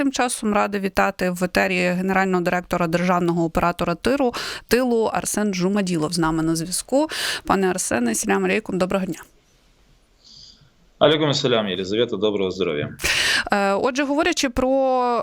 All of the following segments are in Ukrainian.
тим часом рада вітати в етері генерального директора державного оператора тиру тилу Арсен Джумаділов з нами на зв'язку. Пане Арсене, сілям алейкум, доброго дня. Алейкум салям, Єлізавета, доброго здоров'я. Е, отже, говорячи про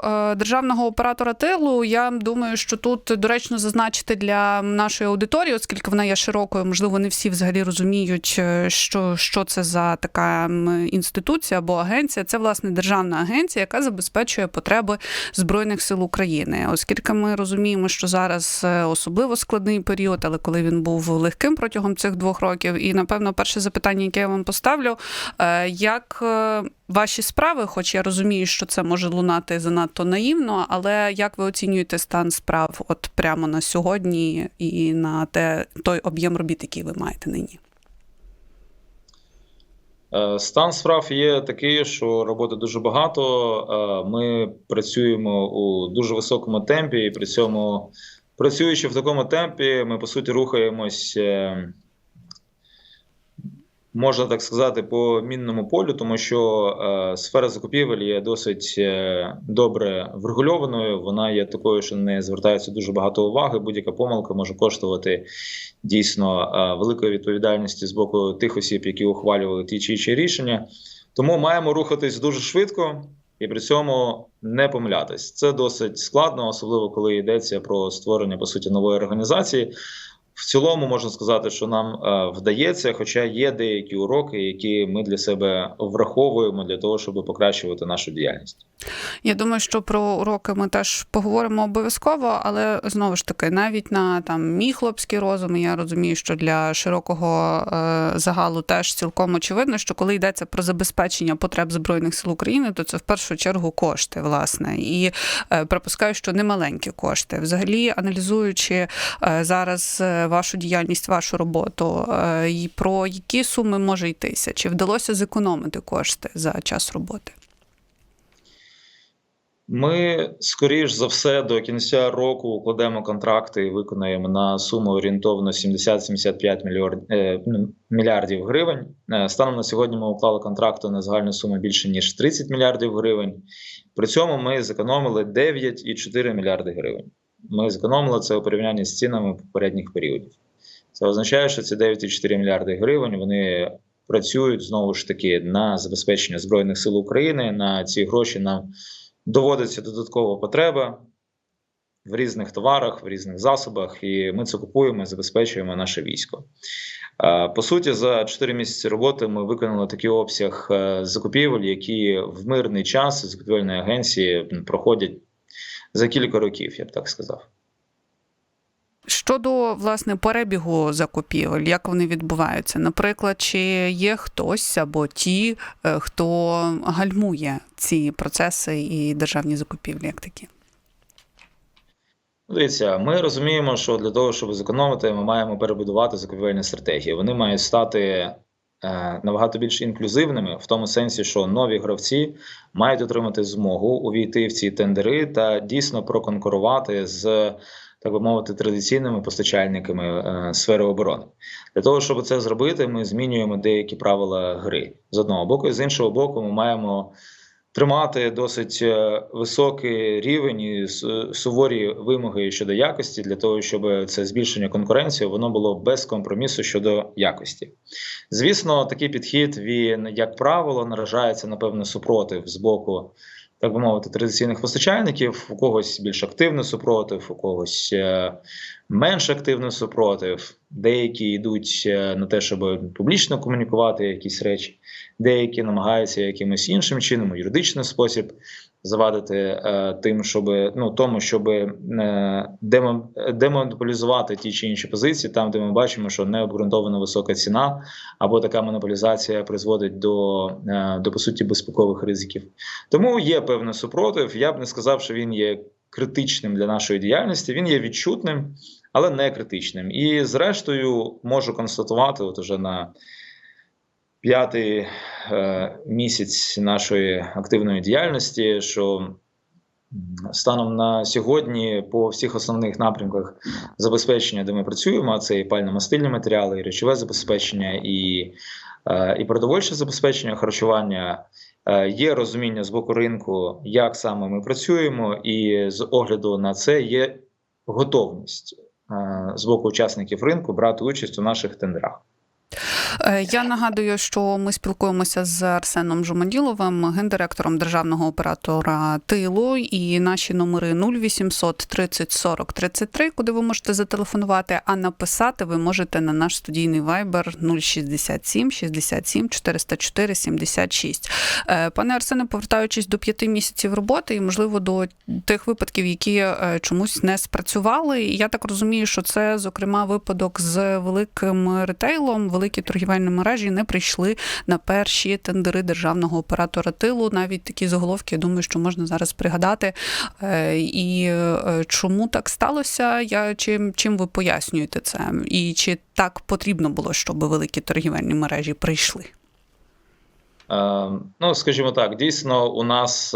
е, державного оператора тилу, я думаю, що тут доречно зазначити для нашої аудиторії, оскільки вона є широкою, можливо, не всі взагалі розуміють, е, що що це за така інституція або агенція. Це власне державна агенція, яка забезпечує потреби збройних сил України, оскільки ми розуміємо, що зараз особливо складний період, але коли він був легким протягом цих двох років, і напевно перше запитання, яке я вам поставлю як е, ваші справи, хоч я розумію, що це може лунати занадто наївно, але як ви оцінюєте стан справ от прямо на сьогодні і на те той об'єм робіт, який ви маєте нині? Е, стан справ є такий, що роботи дуже багато. Е, ми працюємо у дуже високому темпі, і при цьому працюючи в такому темпі, ми по суті рухаємось можна так сказати, по мінному полю, тому що е, сфера закупівель є досить е, добре врегульованою. Вона є такою, що не звертається дуже багато уваги. Будь-яка помилка може коштувати дійсно е, великої відповідальності з боку тих осіб, які ухвалювали ті чи інші рішення. Тому маємо рухатись дуже швидко. І при цьому не помилятись. Це досить складно, особливо коли йдеться про створення по суті нової організації. В цілому можна сказати, що нам е, вдається, хоча є деякі уроки, які ми для себе враховуємо для того, щоб покращувати нашу діяльність. Я думаю, що про уроки ми теж поговоримо обов'язково, але знову ж таки, навіть на там мій хлопський розум, я розумію, що для широкого е, загалу теж цілком очевидно, що коли йдеться про забезпечення потреб збройних сил України, то це в першу чергу кошти, власне, і е, припускаю, що не маленькі кошти. Взагалі, аналізуючи зараз вашу діяльність, вашу роботу, е, і про які суми може йтися, чи вдалося зекономити кошти за час роботи? Ми скоріш за все до кінця року укладемо контракти і виконаємо на суму орієнтовно 70-75 е, ну, мільярдів гривень. Е, станом на сьогодні ми уклали контракти на загальну суму більше ніж 30 мільярдів гривень. При цьому ми зекономили 9,4 мільярди гривень. Ми зекономили це у порівнянні з цінами попередніх періодів. Це означає, що ці 9,4 мільярди гривень вони працюють знову ж таки на забезпечення збройних сил України. На ці гроші нам доводиться додаткова потреба в різних товарах, в різних засобах, і ми це купуємо і забезпечуємо наше військо. По суті, за 4 місяці роботи ми виконали такий обсяг е, закупівель, які в мирний час закупівельної агенції проходять за кілька років, я б так сказав. Щодо власне перебігу закупівель, як вони відбуваються? Наприклад, чи є хтось або ті, е, хто гальмує ці процеси і державні закупівлі, як такі? Дивіться, ми розуміємо, що для того, щоб зекономити, ми маємо перебудувати закупівельні стратегії. Вони мають стати набагато більш інклюзивними, в тому сенсі, що нові гравці мають отримати змогу увійти в ці тендери та дійсно проконкурувати з так би мовити, традиційними постачальниками е, сфери оборони. Для того, щоб це зробити, ми змінюємо деякі правила гри з одного боку, і з іншого боку, ми маємо тримати досить е, високий рівень і суворі вимоги щодо якості, для того, щоб це збільшення конкуренції воно було без компромісу щодо якості. Звісно, такий підхід він, як правило, наражається на певний супротив з боку так би мовити, традиційних постачальників, у когось більш активний супротив, у когось е, менш активний супротив. Деякі йдуть е, на те, щоб публічно комунікувати якісь речі, деякі намагаються якимось іншим чином, у юридичний спосіб завадити е, тим, щоб ну тому, щоб е, демонополізувати ті чи інші позиції, там де ми бачимо, що необґрунтована висока ціна, або така монополізація призводить до, е, до по суті безпекових ризиків. Тому є певний супротив. Я б не сказав, що він є критичним для нашої діяльності. Він є відчутним, але не критичним. І зрештою можу констатувати, от уже на п'ятий е, місяць нашої активної діяльності, що станом на сьогодні по всіх основних напрямках забезпечення, де ми працюємо, це і пально-мастильні матеріали, і речове забезпечення, і, е, і продовольче забезпечення харчування. Е, Є розуміння з боку ринку, як саме ми працюємо, і з огляду на це є готовність з боку учасників ринку брати участь у наших тендерах. Е, Я нагадую, що ми спілкуємося з Арсеном Жумаділовим, гендиректором державного оператора тилу, і наші номери 0800 30 40 33, куди ви можете зателефонувати, а написати ви можете на наш студійний вайбер 067 67 404 76. Е, Пане Арсене, повертаючись до п'яти місяців роботи і, можливо, до тих випадків, які е, чомусь не спрацювали. Я так розумію, що це, зокрема, випадок з великим ретейлом. Великі торгівельні мережі не прийшли на перші тендери державного оператора тилу. Навіть такі заголовки, я думаю, що можна зараз пригадати. Е, І е, чому так сталося? Я чим, чим ви пояснюєте це? І чи так потрібно було, щоб великі торгівельні мережі прийшли? Е, Ну, скажімо так, дійсно, у нас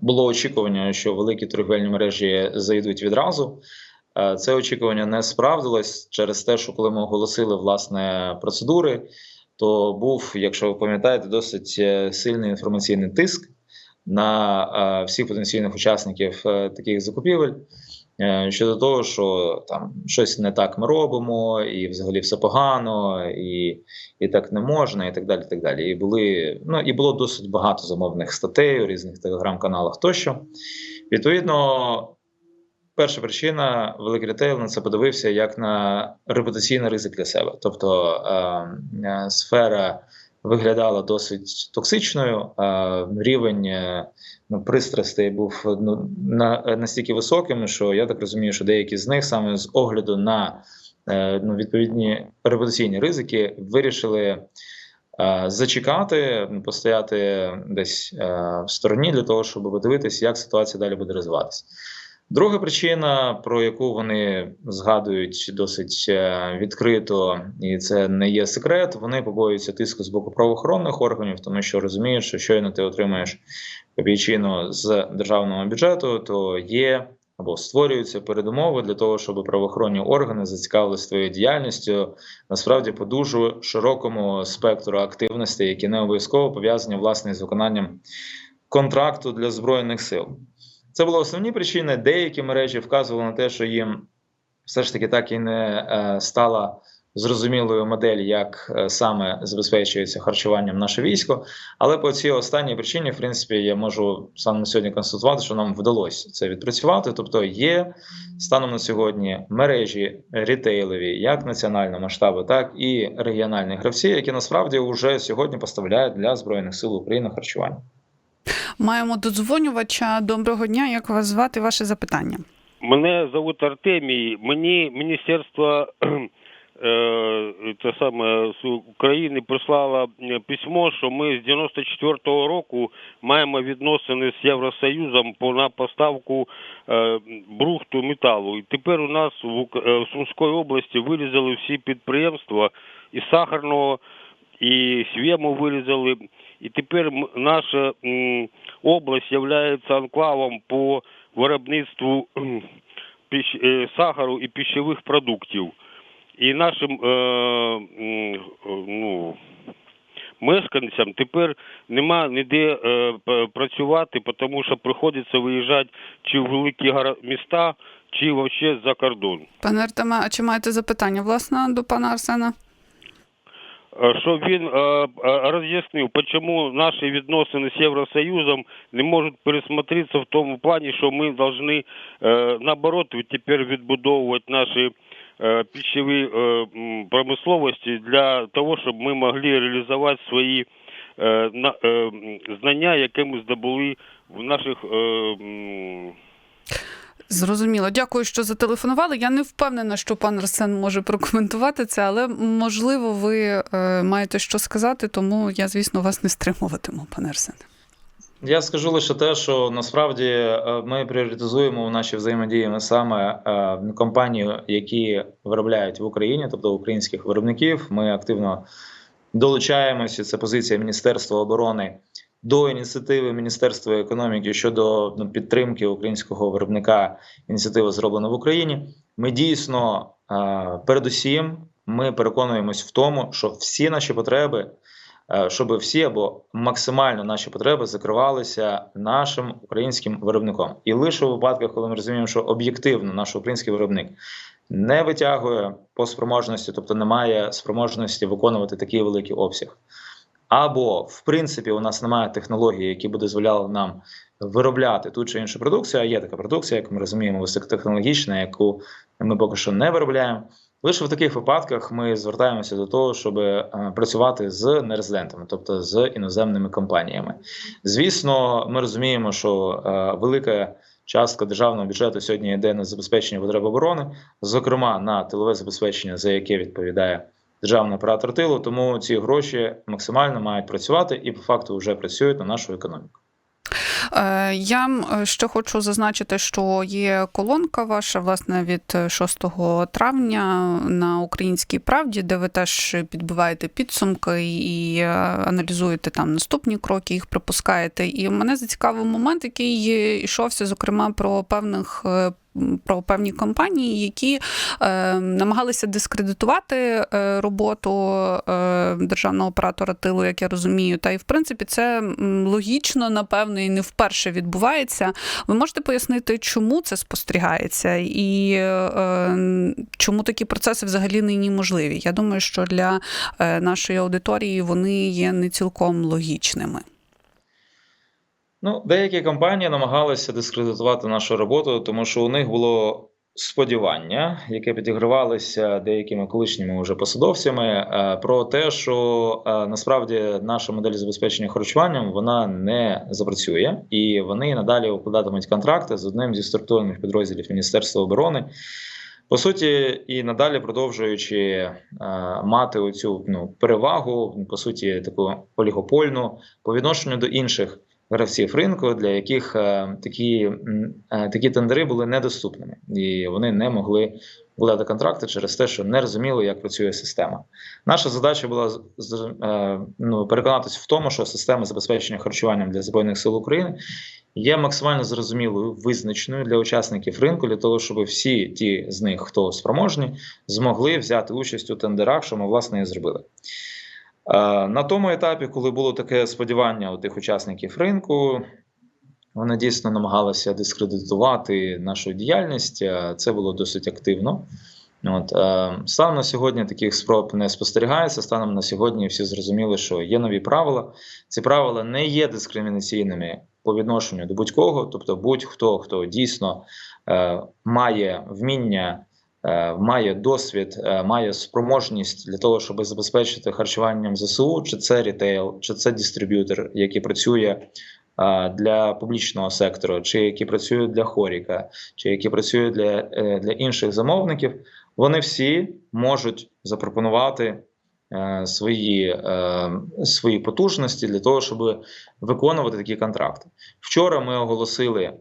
було очікування, що великі торгівельні мережі зайдуть відразу. Е, Це очікування не справдилось через те, що коли ми оголосили власне процедури, то був, якщо ви пам'ятаєте, досить е, сильний інформаційний тиск на е, всіх потенційних учасників таких закупівель. Щодо того, що там щось не так ми робимо, і взагалі все погано, і і так не можна, і так далі. І так далі. І були ну і було досить багато замовних статей у різних телеграм-каналах тощо. Відповідно, перша причина великий ретейл на це подивився як на репутаційний ризик для себе. Тобто е, е, сфера виглядала досить токсичною, е, рівень е, ну, пристрастей був ну, на, настільки високим, що я так розумію, що деякі з них саме з огляду на е, ну, відповідні репутаційні ризики вирішили е, зачекати, постояти десь в стороні для того, щоб подивитися, як ситуація далі буде розвиватися. Друга причина, про яку вони згадують досить е, відкрито, і це не є секрет. Вони побоюються тиску з боку правоохоронних органів, тому що розуміють, що щойно ти отримаєш копійчину з державного бюджету, то є або створюються передумови для того, щоб правоохоронні органи зацікавилися твоєю діяльністю насправді по дуже широкому спектру активностей, які не обов'язково пов'язані власне з виконанням контракту для збройних сил. Це були основні причини. Деякі мережі вказували на те, що їм все ж таки так і не е, стала зрозумілою модель, як е, саме забезпечується харчуванням наше військо. Але по цій останній причині, в принципі, я можу саме на сьогодні констатувати, що нам вдалося це відпрацювати. Тобто, є станом на сьогодні мережі рітейлові, як національного масштабу, так і регіональні гравці, які насправді вже сьогодні поставляють для збройних сил України харчування. Маємо додзвонювача. Доброго дня. Як вас звати? Ваше запитання? Мене зовут Артемій. Мені Міністерство е, це саме з України прислало е, письмо, що ми з 94-го року маємо відносини з Євросоюзом по на поставку е, брухту металу. І тепер у нас е, в Сумській області вирізали всі підприємства і сахарного, і свєму вирізали. І тепер наша область є анклавом по виробництву е, сахару і пищових продуктів. І нашим е, ну, мешканцям тепер нема ніде е, працювати, тому що приходиться виїжджати чи в великі міста, чи взагалі за кордон. Пане Артеме, а чи маєте запитання власне до пана Арсена? Е, Щоб він е, е, роз'яснив, чому наші відносини з Євросоюзом не можуть пересмотритися в тому плані, що ми повинні наоборот тепер відбудовувати наші пищеві промисловості для того, щоб ми могли реалізувати свої на, знання, які ми здобули в наших Зрозуміло, дякую, що зателефонували. Я не впевнена, що пан Арсен може прокоментувати це, але можливо, ви е, маєте що сказати, тому я, звісно, вас не стримуватиму, пане Арсен. Я скажу лише те, що насправді е, ми пріоритизуємо у нашій взаємодії саме е, компанії, які виробляють в Україні, тобто українських виробників. Ми активно долучаємося. Це позиція Міністерства оборони до ініціативи Міністерства економіки щодо ну, підтримки українського виробника. Ініціатива зроблена в Україні. Ми дійсно, е, передусім, ми переконуємось в тому, що всі наші потреби е, щоб всі або максимально наші потреби закривалися нашим українським виробником. І лише у випадках, коли ми розуміємо, що об'єктивно наш український виробник не витягує по спроможності, тобто не має спроможності виконувати такий великий обсяг. Або, в принципі, у нас немає технології, які б дозволяли нам виробляти ту чи іншу продукцію. А є така продукція, як ми розуміємо, високотехнологічна, яку ми поки що не виробляємо. Лише в таких випадках ми звертаємося до того, щоб е, працювати з нерезидентами, тобто з іноземними компаніями. Звісно, ми розуміємо, що е, велика частка державного бюджету сьогодні йде на забезпечення потреб оборони, зокрема на тилове забезпечення, за яке відповідає державний оператор тилу. Тому ці гроші максимально мають працювати і по факту вже працюють на нашу економіку. Е, Я е, ще хочу зазначити, що є колонка ваша, власне, від е, 6 травня на Українській правді, де ви теж підбиваєте підсумки і е, аналізуєте там наступні кроки, їх припускаєте. І мене зацікавив момент, який е, йшовся, зокрема, про певних. Про певні компанії, які е, намагалися дискредитувати е, роботу е, державного оператора тилу, як я розумію. Та і в принципі це логічно, напевно, і не вперше відбувається. Ви можете пояснити, чому це спостерігається, і чому такі процеси взагалі нині можливі? Я думаю, що для нашої аудиторії вони є не цілком логічними. Ну, деякі компанії намагалися дискредитувати нашу роботу, тому що у них було сподівання, яке підігравалося деякими колишніми вже посадовцями, е, про те, що е, насправді наша модель забезпечення харчуванням вона не запрацює, і вони надалі укладатимуть контракти з одним зі структурних підрозділів Міністерства оборони. По суті, і надалі продовжуючи е, мати оцю ну, перевагу, по суті, таку олігопольну по відношенню до інших гравців ринку, для яких е, такі, е, такі тендери були недоступними, і вони не могли укладати контракти через те, що не розуміли, як працює система. Наша задача була е, ну, переконатися в тому, що система забезпечення харчуванням для збройних сил України є максимально зрозумілою, визначеною для учасників ринку, для того, щоб всі ті з них, хто спроможні, змогли взяти участь у тендерах, що ми власне і зробили. Е, На тому етапі, коли було таке сподівання у тих учасників ринку, вони дійсно намагалися дискредитувати нашу діяльність. е, Це було досить активно. От, е, станом на сьогодні таких спроб не спостерігається. Станом на сьогодні всі зрозуміли, що є нові правила. Ці правила не є дискримінаційними по відношенню до будь-кого, тобто будь-хто, хто дійсно е, має вміння має досвід, е, має спроможність для того, щоб забезпечити харчуванням ЗСУ, чи це рітейл, чи це дистриб'ютор, який працює е, для публічного сектору, чи який працює для хоріка, чи який працює для, е, для інших замовників, вони всі можуть запропонувати. е, Свої, е, свої потужності для того, щоб виконувати такі контракти. Вчора ми оголосили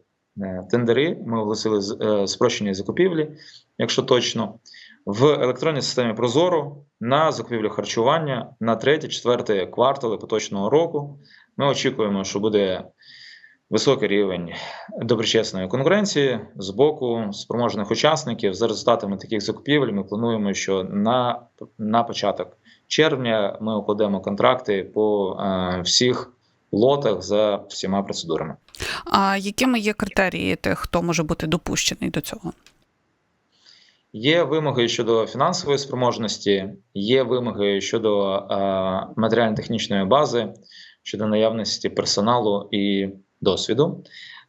е, тендери, ми оголосили е, закупівлі, якщо точно, в електронній системі Прозоро на закупівлю харчування на 3-4 квартали поточного року. Ми очікуємо, що буде високий рівень доброчесної конкуренції з боку спроможних учасників. За результатами таких закупівель ми плануємо, що на, на початок червня ми укладемо контракти по е, всіх лотах за всіма процедурами. А якими є критерії тих, хто може бути допущений до цього? Є вимоги щодо фінансової спроможності, є вимоги щодо е, матеріально-технічної бази, щодо наявності персоналу і досвіду.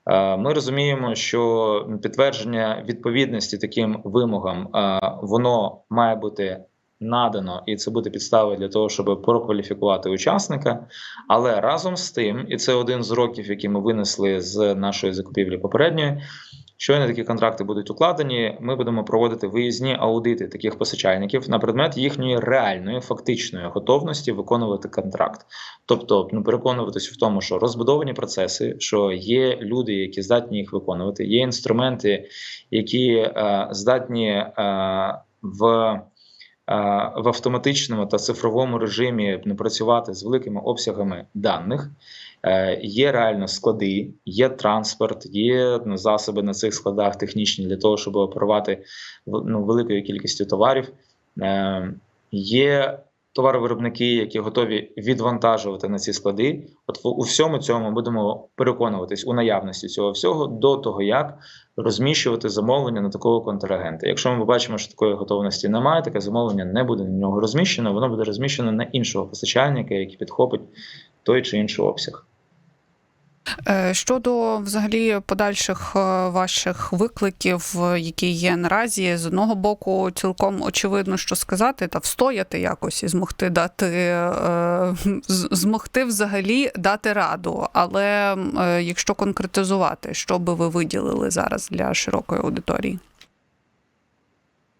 Е, ми розуміємо, що підтвердження відповідності таким вимогам е, воно має бути надано, і це буде підставою для того, щоб прокваліфікувати учасника. Але разом з тим, і це один з років, які ми винесли з нашої закупівлі попередньої. Щойно такі контракти будуть укладені, ми будемо проводити виїзні аудити таких постачальників на предмет їхньої реальної фактичної готовності виконувати контракт, тобто ну, переконуватися в тому, що розбудовані процеси, що є люди, які здатні їх виконувати, є інструменти, які е, здатні е, в. е, В автоматичному та цифровому режимі працювати з великими обсягами даних, Є реально склади, є транспорт, є ну, засоби на цих складах технічні для того, щоб оперувати ну, великою кількістю товарів. Е, Є товаровиробники, які готові відвантажувати на ці склади. От у всьому цьому будемо переконуватись у наявності цього всього до того, як розміщувати замовлення на такого контрагента. Якщо ми побачимо, що такої готовності немає, таке замовлення не буде на нього розміщено, воно буде розміщено на іншого постачальника, який підхопить той чи інший обсяг. Е, Щодо взагалі подальших е, ваших викликів, е, які є наразі, з одного боку, цілком очевидно, що сказати, та встояти якось і змогти дати змогти взагалі дати раду. Але якщо конкретизувати, що би ви виділили зараз для широкої аудиторії?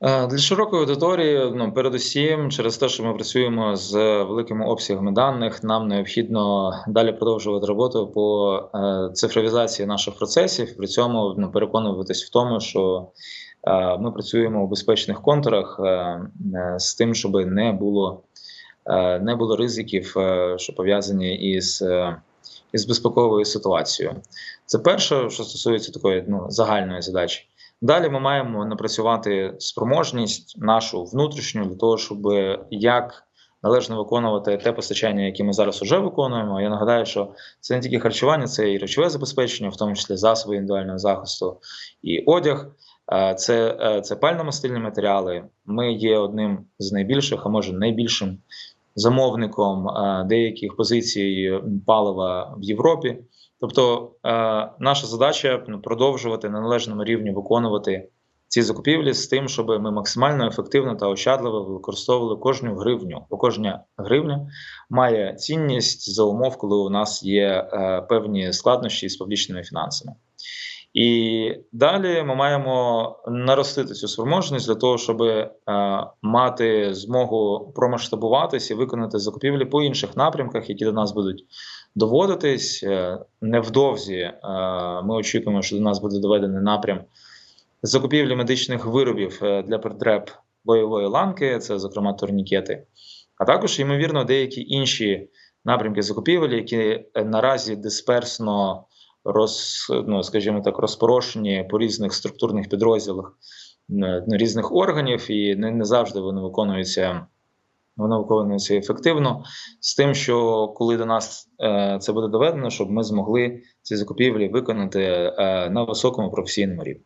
Е, Для широкої аудиторії, ну передусім, через те, що ми працюємо з великими обсягами даних, нам необхідно далі продовжувати роботу по е, цифровізації наших процесів. При цьому ну, переконуватись в тому, що е, ми працюємо у безпечних контурах з тим, щоб не було, не було ризиків, що пов'язані із, із безпековою ситуацією. Це перше, що стосується такої ну, загальної задачі. Далі ми маємо напрацювати спроможність нашу внутрішню для того, щоб як належно виконувати те постачання, яке ми зараз вже виконуємо. Я нагадаю, що це не тільки харчування, це і речове забезпечення, в тому числі засоби індивідуального захисту і одяг. Е, Це, е, це пально-мастильні матеріали. Ми є одним з найбільших, а може найбільшим замовником е, деяких позицій палива в Європі. Тобто, е, наша задача ну, продовжувати на належному рівні виконувати ці закупівлі з тим, щоб ми максимально ефективно та ощадливо використовували кожну гривню. Бо кожна гривня має цінність за умов, коли у нас є е, певні складнощі з публічними фінансами. І далі ми маємо наростити цю спроможність для того, щоб е, мати змогу промасштабуватися і виконати закупівлі по інших напрямках, які до нас будуть доводитись. Е, невдовзі е, ми очікуємо, що до нас буде доведений напрям закупівлі медичних виробів е, для потреб бойової ланки, це, зокрема, турнікети, а також, ймовірно, деякі інші напрямки закупівель, які наразі дисперсно роз, ну, скажімо так, розпорошені по різних структурних підрозділах різних органів, і не завжди вони виконуються. Воно виконується ефективно з тим, що коли до нас е, це буде доведено, щоб ми змогли ці закупівлі виконати е, на високому професійному рівні.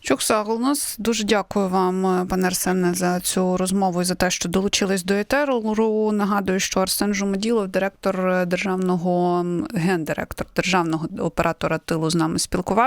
Чуксаглнос, дуже дякую вам, е, пане Арсене, за цю розмову і за те, що долучились до етеру. Нагадую, що Арсен Жумаділов, директор державного гендиректор державного оператора тилу, з нами спілкувався.